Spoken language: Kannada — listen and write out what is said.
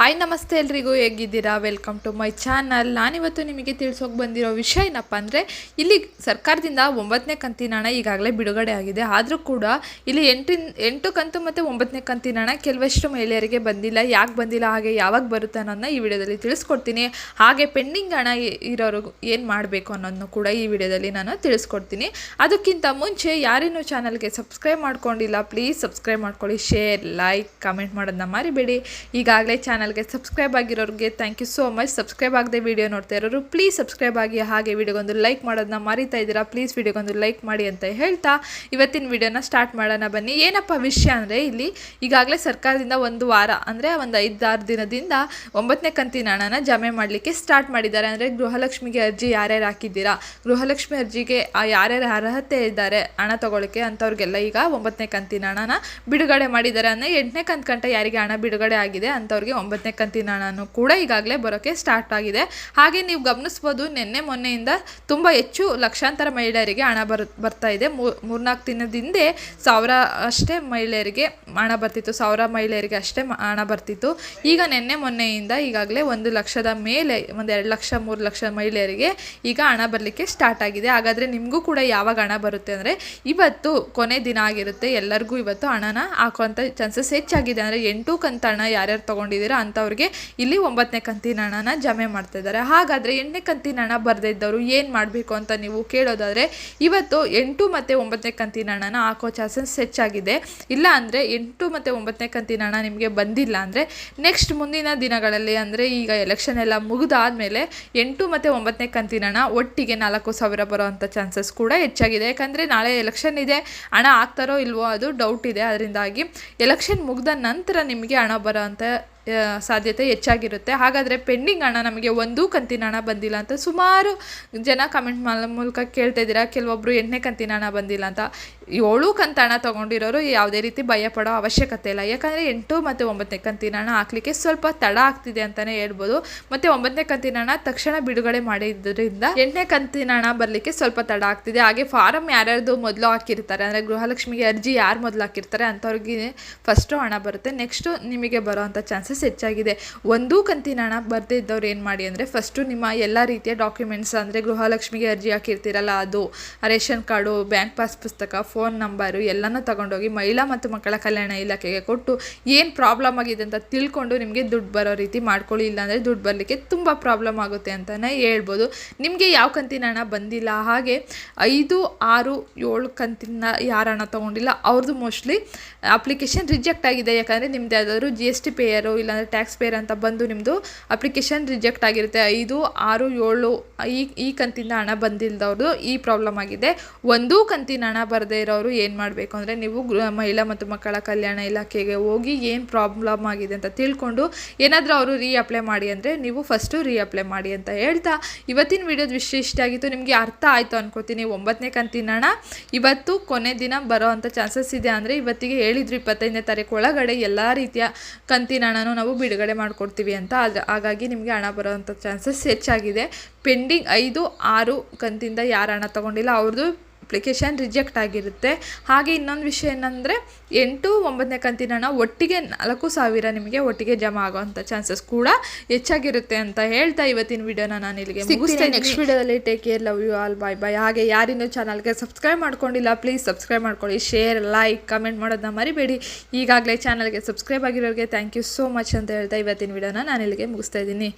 ಹಾಯ್ ನಮಸ್ತೆ ಎಲ್ರಿಗೂ ಹೇಗಿದ್ದೀರಾ? ವೆಲ್ಕಮ್ ಟು ಮೈ ಚಾನಲ್ ನಾನಿವತ್ತು ನಿಮಗೆ ತಿಳಿಸೋಕೆ ಬಂದಿರೋ ವಿಷಯ ಏನಪ್ಪ ಅಂದರೆ, ಇಲ್ಲಿ ಸರ್ಕಾರದಿಂದ ಒಂಬತ್ತನೇ ಕಂತಿನ ಹಣ ಈಗಾಗಲೇ ಬಿಡುಗಡೆ ಆಗಿದೆ. ಆದರೂ ಕೂಡ ಇಲ್ಲಿ ಎಂಟಿನ ಎಂಟು ಕಂತು ಮತ್ತು ಒಂಬತ್ತನೇ ಕಂತಿನ ಹಣ ಕೆಲವಷ್ಟು ಮಹಿಳೆಯರಿಗೆ ಬಂದಿಲ್ಲ. ಯಾಕೆ ಬಂದಿಲ್ಲ, ಹಾಗೆ ಯಾವಾಗ ಬರುತ್ತೆ ಅನ್ನೋದನ್ನ ಈ ವಿಡಿಯೋದಲ್ಲಿ ತಿಳಿಸ್ಕೊಡ್ತೀನಿ. ಹಾಗೆ ಪೆಂಡಿಂಗ್ ಹಣ ಇರೋರು ಏನು ಮಾಡಬೇಕು ಅನ್ನೋದನ್ನು ಕೂಡ ಈ ವಿಡಿಯೋದಲ್ಲಿ ನಾನು ತಿಳಿಸ್ಕೊಡ್ತೀನಿ. ಅದಕ್ಕಿಂತ ಮುಂಚೆ ಯಾರೇನೂ ಚಾನಲ್ಗೆ ಸಬ್ಸ್ಕ್ರೈಬ್ ಮಾಡ್ಕೊಂಡಿಲ್ಲ ಪ್ಲೀಸ್ ಸಬ್ಸ್ಕ್ರೈಬ್ ಮಾಡ್ಕೊಳ್ಳಿ ಶೇರ್ ಲೈಕ್ ಕಮೆಂಟ್ ಮಾಡೋದನ್ನ ಮರಿಬೇಡಿ. ಈಗಾಗಲೇ ಚಾನಲ್ಗೆ subscribe ಆಗಿರೋರಿಗೆ thank you so much subscribe ಆಗದೆ ವಿಡಿಯೋ ನೋಡ್ತಾ ಇರೋರು ಪ್ಲೀಸ್ ಸಬ್ಸ್ಕ್ರೈಬ್ ಆಗಿ ಹಾಗೆ ವಿಡಿಯೋಗೊಂದು ಲೈಕ್ ಮಾಡೋದನ್ನ ಮರಿತಾ ಇದ್ದೀರಾ ಪ್ಲೀಸ್ ವಿಡಿಯೋಗೊಂದು ಲೈಕ್ ಮಾಡಿ ಅಂತ ಹೇಳ್ತಾ ಇವತ್ತಿನ ವಿಡಿಯೋನ ಸ್ಟಾರ್ಟ್ ಮಾಡೋಣ ಬನ್ನಿ. ಏನಪ್ಪ ವಿಷಯ ಅಂದರೆ ಇಲ್ಲಿ ಈಗಾಗಲೇ ಸರ್ಕಾರದಿಂದ ಒಂದು ವಾರ ಅಂದರೆ ಒಂದು ಐದಾರು ದಿನದಿಂದ ಒಂಬತ್ತನೇ ಕಂತಿನ ಹಣನ ಜಮೆ ಮಾಡಲಿಕ್ಕೆ ಸ್ಟಾರ್ಟ್ ಮಾಡಿದ್ದಾರೆ. ಅಂದರೆ ಗೃಹಲಕ್ಷ್ಮಿಗೆ ಅರ್ಜಿ ಯಾರ್ಯಾರು ಹಾಕಿದ್ದೀರಾ? ಗೃಹಲಕ್ಷ್ಮಿ ಅರ್ಜಿಗೆ ಯಾರ್ಯಾರು ಅರ್ಹತೆ ಇದ್ದಾರೆ ಹಣ ತೊಗೊಳಕ್ಕೆ ಅಂಥವ್ರಿಗೆಲ್ಲ ಈಗ ಒಂಬತ್ತನೇ ಕಂತಿನ ಹಣನ ಬಿಡುಗಡೆ ಮಾಡಿದ್ದಾರೆ. ಅಂದರೆ ಎಂಟನೇ ಕಂತು ಗಂಟೆ ಯಾರಿಗೆ ಹಣ ಬಿಡುಗಡೆ ಆಗಿದೆ ಅಂಥವ್ರಿಗೆ ಒಂಬತ್ತನೇ ಕಂತಿನ ಹಣನೂ ಕೂಡ ಈಗಾಗಲೇ ಬರೋಕ್ಕೆ ಸ್ಟಾರ್ಟ್ ಆಗಿದೆ. ಹಾಗೆ ನೀವು ಗಮನಿಸ್ಬೋದು, ನಿನ್ನೆ ಮೊನ್ನೆಯಿಂದ ತುಂಬ ಹೆಚ್ಚು ಲಕ್ಷಾಂತರ ಮಹಿಳೆಯರಿಗೆ ಹಣ ಬರು, ಬರ್ತಾ ಇದೆ. ಮೂರ್ನಾಲ್ಕು ದಿನದಿಂದ ಸಾವಿರ ಅಷ್ಟೇ ಮಹಿಳೆಯರಿಗೆ ಹಣ ಬರ್ತಿತ್ತು. ಸಾವಿರ ಮಹಿಳೆಯರಿಗೆ ಅಷ್ಟೇ ಹಣ ಬರ್ತಿತ್ತು. ಈಗ ನಿನ್ನೆ ಮೊನ್ನೆಯಿಂದ ಈಗಾಗಲೇ ಒಂದು ಲಕ್ಷದ ಮೇಲೆ, ಒಂದು ಎರಡು ಲಕ್ಷ, ಮೂರು ಲಕ್ಷ ಮಹಿಳೆಯರಿಗೆ ಈಗ ಹಣ ಬರಲಿಕ್ಕೆ ಸ್ಟಾರ್ಟ್ ಆಗಿದೆ. ಹಾಗಾದರೆ ನಿಮಗೂ ಕೂಡ ಯಾವಾಗ ಹಣ ಬರುತ್ತೆ ಅಂದರೆ ಇವತ್ತು ಕೊನೆ ದಿನ ಆಗಿರುತ್ತೆ. ಎಲ್ಲರಿಗೂ ಇವತ್ತು ಹಣನ ಹಾಕುವಂಥ ಚಾನ್ಸಸ್ ಹೆಚ್ಚಾಗಿದೆ. ಅಂದರೆ ಎಂಟು ಕಂತ ಹಣ ಯಾರ್ಯಾರು ತೊಗೊಂಡಿದ್ದೀರಾ ಅಂಥವ್ರಿಗೆ ಇಲ್ಲಿ ಒಂಬತ್ತನೇ ಕಂತಿನ ಹಣನ ಜಮೆ ಮಾಡ್ತಾ ಇದ್ದಾರೆ. ಹಾಗಾದರೆ ಎಂಟನೇ ಕಂತಿನ ಹಣ ಬರದೇ ಇದ್ದವರು ಏನು ಮಾಡಬೇಕು ಅಂತ ನೀವು ಕೇಳೋದಾದರೆ ಇವತ್ತು ಎಂಟು ಮತ್ತು ಒಂಬತ್ತನೇ ಕಂತಿನ ಹಣನ ಹಾಕೋ ಚಾನ್ಸಸ್ ಹೆಚ್ಚಾಗಿದೆ. ಇಲ್ಲ ಅಂದರೆ ಎಂಟು ಮತ್ತು ಒಂಬತ್ತನೇ ಕಂತಿನ ಹಣ ನಿಮಗೆ ಬಂದಿಲ್ಲ ಅಂದರೆ ನೆಕ್ಸ್ಟ್ ಮುಂದಿನ ದಿನಗಳಲ್ಲಿ ಅಂದರೆ ಈಗ ಎಲೆಕ್ಷನ್ ಎಲ್ಲ ಮುಗಿದಾದ್ಮೇಲೆ ಎಂಟು ಮತ್ತು ಒಂಬತ್ತನೇ ಕಂತಿನ ಹಣ ಒಟ್ಟಿಗೆ ನಾಲ್ಕು ಸಾವಿರ ಬರೋವಂಥ ಚಾನ್ಸಸ್ ಕೂಡ ಹೆಚ್ಚಾಗಿದೆ. ಯಾಕಂದರೆ ನಾಳೆ ಎಲೆಕ್ಷನ್ ಇದೆ ಹಣ ಹಾಕ್ತಾರೋ ಇಲ್ವೋ ಅದು ಡೌಟ್ ಇದೆ. ಅದರಿಂದಾಗಿ ಎಲೆಕ್ಷನ್ ಮುಗಿದ ನಂತರ ನಿಮಗೆ ಹಣ ಬರೋ ಆ, ಸಾಧ್ಯತೆ ಹೆಚ್ಚಾಗಿರುತ್ತೆ. ಹಾಗಾದರೆ ಪೆಂಡಿಂಗ್ ಹಣ ನಮಗೆ ಒಂದೂ ಕಂತಿನ ಹಣ ಬಂದಿಲ್ಲ ಅಂತ ಸುಮಾರು ಜನ ಕಮೆಂಟ್ ಮೂಲಕ ಕೇಳ್ತಾ ಇದ್ದೀರಾ ಕೆಲವೊಬ್ಬರು ಎಂಟನೇ ಕಂತಿನ ಹಣ ಬಂದಿಲ್ಲ ಅಂತ. ಏಳು ಕಂತ ಹಣ ತೊಗೊಂಡಿರೋರು ಯಾವುದೇ ರೀತಿ ಭಯಪಡೋ ಅವಶ್ಯಕತೆ ಇಲ್ಲ. ಯಾಕಂದರೆ ಎಂಟು ಮತ್ತು ಒಂಬತ್ತನೇ ಕಂತಿನ ಹಣ ಹಾಕ್ಲಿಕ್ಕೆ ಸ್ವಲ್ಪ ತಡ ಆಗ್ತಿದೆ ಅಂತಲೇ ಹೇಳ್ಬೋದು. ಮತ್ತು ಒಂಬತ್ತನೇ ಕಂತಿನ ಹಣ ತಕ್ಷಣ ಬಿಡುಗಡೆ ಮಾಡಿದ್ದರಿಂದ ಎಂಟನೇ ಕಂತಿನ ಹಣ ಬರಲಿಕ್ಕೆ ಸ್ವಲ್ಪ ತಡ ಆಗ್ತಿದೆ. ಹಾಗೆ ಫಾರಮ್ ಯಾರ್ಯಾರ್ದು ಮೊದಲು ಹಾಕಿರ್ತಾರೆ, ಅಂದರೆ ಗೃಹಲಕ್ಷ್ಮಿಗೆ ಅರ್ಜಿ ಯಾರು ಮೊದಲು ಹಾಕಿರ್ತಾರೆ ಅಂಥವ್ರಿಗೆ ಫಸ್ಟು ಹಣ ಬರುತ್ತೆ. ನೆಕ್ಸ್ಟು ನಿಮಗೆ ಬರೋವಂಥ ಚಾನ್ಸಸ್ ಹೆಚ್ಚಾಗಿದೆ. ಒಂದೂ ಕಂತಿನ ಹಣ ಬರದೇ ಇದ್ದವ್ರು ಏನು ಮಾಡಿ ಅಂದರೆ ಫಸ್ಟು ನಿಮ್ಮ ಎಲ್ಲ ರೀತಿಯ ಡಾಕ್ಯುಮೆಂಟ್ಸ್ ಅಂದರೆ ಗೃಹಲಕ್ಷ್ಮಿಗೆ ಅರ್ಜಿ ಹಾಕಿರ್ತೀರಲ್ಲ ಅದು. ರೇಷನ್ ಕಾರ್ಡು, ಬ್ಯಾಂಕ್ ಪಾಸ್ ಪುಸ್ತಕ ಫೋನ್ ನಂಬರು ಎಲ್ಲನೂ ತಗೊಂಡೋಗಿ ಮಹಿಳಾ ಮತ್ತು ಮಕ್ಕಳ ಕಲ್ಯಾಣ ಇಲಾಖೆಗೆ ಕೊಟ್ಟು ಏನು ಪ್ರಾಬ್ಲಮ್ ಆಗಿದೆ ಅಂತ ತಿಳ್ಕೊಂಡು ನಿಮಗೆ ದುಡ್ಡು ಬರೋ ರೀತಿ ಮಾಡ್ಕೊಳ್ಳಿ. ಇಲ್ಲಾಂದರೆ ದುಡ್ಡು ಬರಲಿಕ್ಕೆ ತುಂಬ ಪ್ರಾಬ್ಲಮ್ ಆಗುತ್ತೆ ಅಂತಲೇ ಹೇಳ್ಬೋದು. ನಿಮಗೆ ಯಾವ ಕಂತಿನ ಹಣ ಬಂದಿಲ್ಲ, ಹಾಗೆ ಐದು, ಆರು, ಏಳು ಕಂತಿನ ಯಾರು ಹಣ ತೊಗೊಂಡಿಲ್ಲ ಅವ್ರದ್ದು ಮೋಸ್ಟ್ಲಿ ಅಪ್ಲಿಕೇಶನ್ ರಿಜೆಕ್ಟ್ ಆಗಿದೆ. ಯಾಕಂದರೆ ನಿಮ್ದು ಯಾವುದಾದ್ರು ಜಿ ಎಸ್ ಟಿ ಪೇಯರು ಇಲ್ಲಾಂದರೆ ಟ್ಯಾಕ್ಸ್ ಪೇರ್ ಅಂತ ಬಂದು ನಿಮ್ಮದು ಅಪ್ಲಿಕೇಶನ್ ರಿಜೆಕ್ಟ್ ಆಗಿರುತ್ತೆ. ಐದು, ಆರು, ಏಳು, ಈ ಈ ಕಂತಿಂದ ಹಣ ಬಂದಿಲ್ಲದವ್ರದ್ದು ಈ ಪ್ರಾಬ್ಲಮ್ ಆಗಿದೆ. ಒಂದೂ ಕಂತಿನ ಹಣ ಬರದೇ ಇರೋರು ಏನು ಮಾಡಬೇಕು ಅಂದರೆ ನೀವು ಮಹಿಳಾ ಮತ್ತು ಮಕ್ಕಳ ಕಲ್ಯಾಣ ಇಲಾಖೆಗೆ ಹೋಗಿ ಏನು ಪ್ರಾಬ್ಲಮ್ ಆಗಿದೆ ಅಂತ ತಿಳ್ಕೊಂಡು ಏನಾದರೂ ಅವರು ರೀ ಅಪ್ಲೈ ಮಾಡಿ ಅಂದರೆ ನೀವು ಫಸ್ಟು ರೀ ಅಪ್ಲೈ ಮಾಡಿ ಅಂತ ಹೇಳ್ತಾ ಇವತ್ತಿನ ವಿಡಿಯೋದ ವಿಷಯ ಇಷ್ಟ ಆಗಿತ್ತು, ನಿಮಗೆ ಅರ್ಥ ಆಯಿತು ಅಂದ್ಕೋತೀನಿ ಒಂಬತ್ತನೇ ಕಂತಿನ ಹಣ ಇವತ್ತು ಕೊನೆ ದಿನ ಬರೋ ಅಂಥ ಚಾನ್ಸಸ್ ಇದೆ ಅಂದರೆ ಇವತ್ತಿಗೆ ಹೇಳಿದ್ರು ಇಪ್ಪತ್ತೈದನೇ ತಾರೀಕು ಒಳಗಡೆ ಎಲ್ಲ ರೀತಿಯ ಕಂತಿನ ಹಣನೂ ನಾವು ಬಿಡುಗಡೆ ಮಾಡಿಕೊಡ್ತೀವಿ ಅಂತ. ಅದು ಹಾಗಾಗಿ ನಿಮಗೆ ಹಣ ಬರೋವಂಥ ಚಾನ್ಸಸ್ ಹೆಚ್ಚಾಗಿದೆ. ಪೆಂಡಿಂಗ್ ಐದು, ಆರು ಕಂತಿಂದ ಯಾರು ಹಣ ತೊಗೊಂಡಿಲ್ಲ ಅವ್ರದ್ದು ಅಪ್ಲಿಕೇಶನ್ ರಿಜೆಕ್ಟ್ ಆಗಿರುತ್ತೆ. ಹಾಗೆ ಇನ್ನೊಂದು ವಿಷಯ ಏನಂದರೆ ಎಂಟು ಒಂಬತ್ತನೇ ಕಂತಿನ ಹಣ ಒಟ್ಟಿಗೆ ನಾಲ್ಕು ಸಾವಿರ ನಿಮಗೆ ಒಟ್ಟಿಗೆ ಜಮಾ ಆಗೋವಂಥ ಚಾನ್ಸಸ್ ಕೂಡ ಹೆಚ್ಚಾಗಿರುತ್ತೆ ಅಂತ ಹೇಳ್ತಾ ಇವತ್ತಿನ ವಿಡಿಯೋನ ನಾನು ಇಲ್ಲಿಗೆ ಮುಗಿಸ್ತೇನೆ. ನೆಕ್ಸ್ಟ್ ವಿಡಿಯೋದಲ್ಲಿ take care love you all bye bye ಹಾಗೆ ಯಾರಿನ್ನೂ ಚಾನಲ್ಗೆ ಸಬ್ಸ್ಕ್ರೈಬ್ ಮಾಡ್ಕೊಂಡಿಲ್ಲ ಪ್ಲೀಸ್ ಸಬ್ಸ್ಕ್ರೈಬ್ ಮಾಡ್ಕೊಳ್ಳಿ. ಶೇರ್ ಲೈಕ್ ಕಮೆಂಟ್ ಮಾಡೋದನ್ನ ಮರಿಬೇಡಿ. ಈಗಾಗಲೇ ಚಾನಲ್ಗೆ ಸಬ್ಸ್ಕ್ರೈಬ್ ಆಗಿರೋರಿಗೆ ಥ್ಯಾಂಕ್ ಯು ಸೋ ಮಚ್ ಅಂತ ಹೇಳ್ತಾ ಇವತ್ತಿನ ವಿಡಿಯೋನ ನಾನು ಇಲ್ಲಿಗೆ ಮುಗಿಸ್ತಾ ಇದ್ದೀನಿ.